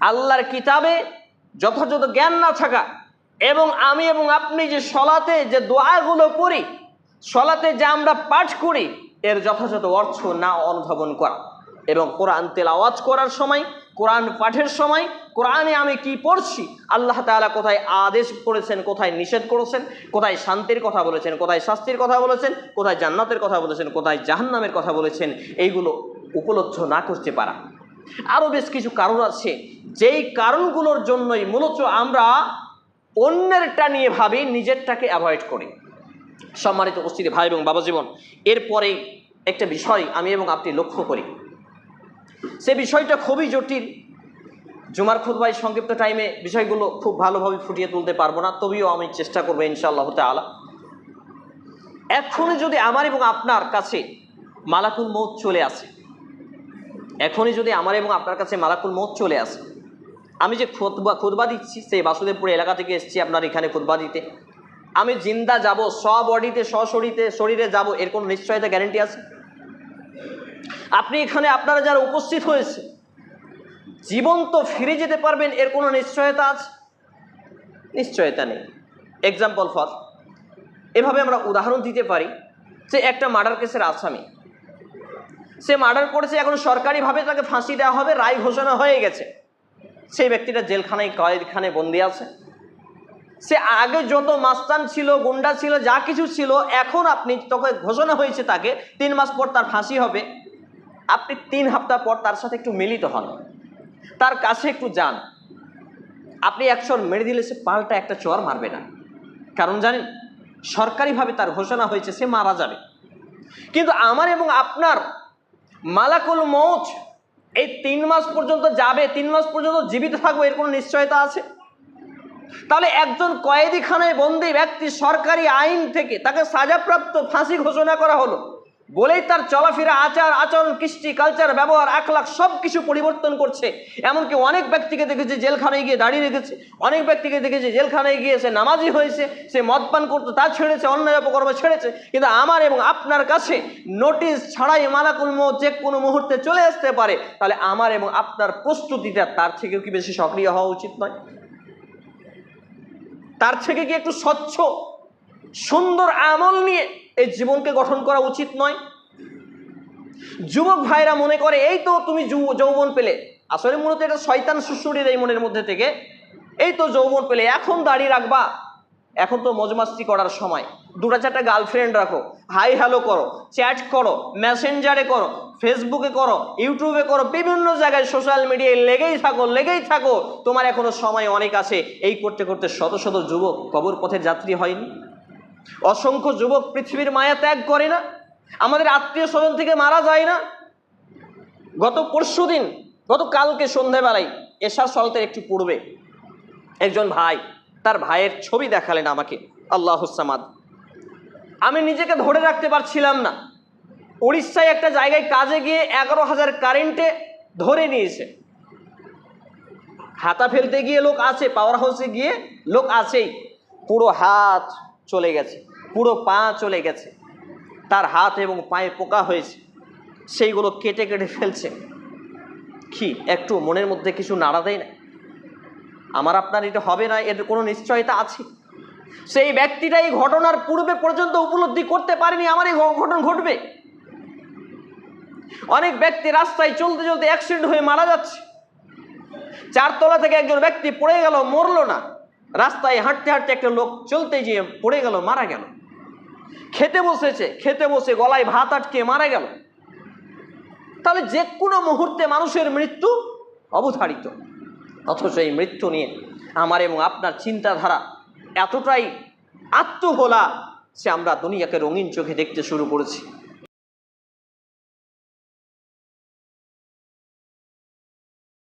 আল্লাহর কিতাবে যথাযথ জ্ঞান না থাকা এবং আমি এবং আপনি যে সলাতে যে দোয়াগুলো পড়ি সলাতে যে আমরা পাঠ করি, এর যথাযথ অর্থ না অনুধাবন করা। এবং কোরআন তেলাওয়াজ করার সময়, কোরআন পাঠের সময়, কোরআনে আমি কি পড়ছি, আল্লাহ তালা কোথায় আদেশ করেছেন, কোথায় নিষেধ করেছেন, কোথায় শান্তির কথা বলেছেন, কোথায় শাস্তির কথা বলেছেন, কোথায় জান্নাতের কথা বলেছেন, কোথায় জাহান্নামের কথা বলেছেন, এইগুলো উপলব্ধ না করতে পারা। আরও বেশ কিছু কারণ আছে। যেই কারণগুলোর জন্যই মূলত আমরা অন্যেরটা নিয়ে ভাবি, নিজেরটাকে অ্যাভয়েড করি। সম্মানিত উপস্থিতি ভাই এবং বাবা জীবন, এরপরে একটা বিষয় আমি এবং আপনি লক্ষ্য করি। সে বিষয়টা খুবই জটিল। জুমার খুদ্াই সংক্ষিপ্ত টাইমে বিষয়গুলো খুব ভালোভাবে ফুটিয়ে তুলতে পারব না, তবেও আমি চেষ্টা করব ইনশাআল্লাহ তালা এখনই যদি আমার এবং আপনার কাছে মালাকুল মৌত চলে আসে এখনই যদি আমার এবং আপনার কাছে মালাকুল মৌত চলে আসে, আমি যে খুতবা খুতবা দিচ্ছি, সেই বাসুদেবপুর এলাকা থেকে এসেছি আপনার এখানে খুতবা দিতে। আমি জিন্দা যাব স বডিতে, সশরীরে, শরীরে যাব, এর কোনো নিশ্চয়তা গ্যারেন্টি আছে? আপনি এখানে আপনারা যারা উপস্থিত হয়েছে, জীবন্ত ফিরে যেতে পারবেন, এর কোনো নিশ্চয়তা আছে? নিশ্চয়তা নেই। এক্সাম্পল ফর এভাবে আমরা উদাহরণ দিতে পারি যে একটা মার্ডার কেসের আসামি সে মার্ডার করেছে, এখন সরকারিভাবে তাকে ফাঁসি দেওয়া হবে, রায় ঘোষণা হয়ে গেছে। সেই ব্যক্তিটা জেলখানায় কয়েদখানে বন্দি আছে। সে আগে যত মাস্তান ছিল, গুন্ডা ছিল, যা কিছু ছিল, এখন আপনি তখন ঘোষণা হয়েছে তাকে, তিন মাস পর তার ফাঁসি হবে। আপনি তিন সপ্তাহ পর তার সাথে একটু মিলিত হন। তার কাছে একটু যান। আপনি এক চর মেরে দিলে সে পাল্টা একটা চর মারবে না। কারণ জানেন, সরকারিভাবে তার ঘোষণা হয়েছে, সে মারা যাবে। কিন্তু আমার এবং আপনার মালাকুল মৌচ এই তিন মাস পর্যন্ত যাবে, তিন মাস পর্যন্ত জীবিত থাকবে, এর কোনো নিশ্চয়তা আছে? তাহলে একজন কয়েদিখানায় বন্দী ব্যক্তি সরকারি আইন থেকে তাকে সাজাপ্রাপ্ত ফাঁসি ঘোষণা করা হলো। বলেই তার চলাফেরা, আচার, আচরণ, কৃষ্টি কালচার ব্যবহার, আখলাখ সব কিছু পরিবর্তন করছে। এমনকি অনেক ব্যক্তিকে দেখেছে জেলখানায় গিয়ে দাঁড়িয়ে রেখেছে। অনেক ব্যক্তিকে দেখেছে জেলখানায় গিয়ে সে নামাজি হয়েছে, সে মদ পান করতো তা ছেড়েছে, অন্যায় অপকর্ম ছেড়েছে। কিন্তু আমার এবং আপনার কাছে নোটিশ ছাড়াই মালাকুল মো যে কোনো মুহূর্তে চলে আসতে পারে, তাহলে আমার এবং আপনার প্রস্তুতিটা তার থেকেও কি বেশি সক্রিয় হওয়া উচিত নয়? তার থেকে কি একটু স্বচ্ছ, সুন্দর আমল নিয়ে এই জীবনকে গঠন করা উচিত নয়। যুবক ভাইরা মনে করে, এই তো তুমি যৌবন পেলে। আসলে মূলত এটা শয়তান সুসুরির এই মনের মধ্যে থেকে, এই তো যৌবন পেলে, এখন দাঁড়িয়ে রাখবা। এখন তো মজমাস্তি করার সময়। দুটা চারটা গার্লফ্রেন্ড রাখো। হাই হ্যালো করো। চ্যাট করো। মেসেঞ্জারে করো। ফেসবুকে করো। ইউটিউবে করো। বিভিন্ন জায়গায় সোশ্যাল মিডিয়ায় লেগেই থাকো লেগেই থাকো। তোমার এখনও সময় অনেক আছে। এই করতে করতে শত শত যুবক কবর পথের যাত্রী হয়নি। অসংখ্য যুবক পৃথিবীর মায়া ত্যাগ করে না। আমাদের আত্মীয় স্বজন থেকে মারা যায় না। গত পরশু দিন, গত কালকে সন্ধ্যাবেলায় এশার সলতের একটু পূর্বে একজন ভাই তার ভাইয়ের ছবি দেখালেন আমাকে, আল্লাহ সামাদ। আমি নিজেকে ধরে রাখতে পারছিলাম না। উড়িষ্যায় একটা জায়গায় কাজে গিয়ে এগারো হাজার কারেন্টে ধরে নিয়েছে। হাতা ফেলতে গিয়ে লোক আছে পাওয়ার হাউসে গিয়ে লোক আছেই। পুরো হাত চলে গেছে, পুরো পা চলে গেছে। তার হাত এবং পায়ে পোকা হয়েছে। সেইগুলো কেটে কেটে ফেলছে। কি, একটু মনের মধ্যে কিছু নাড়া দেয় না? আমার আপনার এটা হবে না, এর কোনো নিশ্চয়তা আছে? সেই ব্যক্তিটা এই ঘটনার পূর্বে পর্যন্ত উপলব্ধি করতে পারেনি, আমার এই ঘটনা ঘটবে। অনেক ব্যক্তি রাস্তায় চলতে চলতে অ্যাক্সিডেন্ট হয়ে মারা যাচ্ছে। চারতলা থেকে একজন ব্যক্তি পড়ে গেল, মরলো না। রাস্তায় হাঁটতে হাঁটতে একটা লোক চলতে গিয়ে পড়ে গেল, মারা গেল। খেতে বসেছে, খেতে বসে গলায় ভাত আটকে মারা গেল। তাহলে যে কোনো মুহূর্তে মানুষের মৃত্যু অবধারিত। অথচ এই মৃত্যু নিয়ে আমার এবং আপনার চিন্তাধারা এতটাই আত্মহোলা সে আমরা দুনিয়াকে রঙিন চোখে দেখতে শুরু করেছি।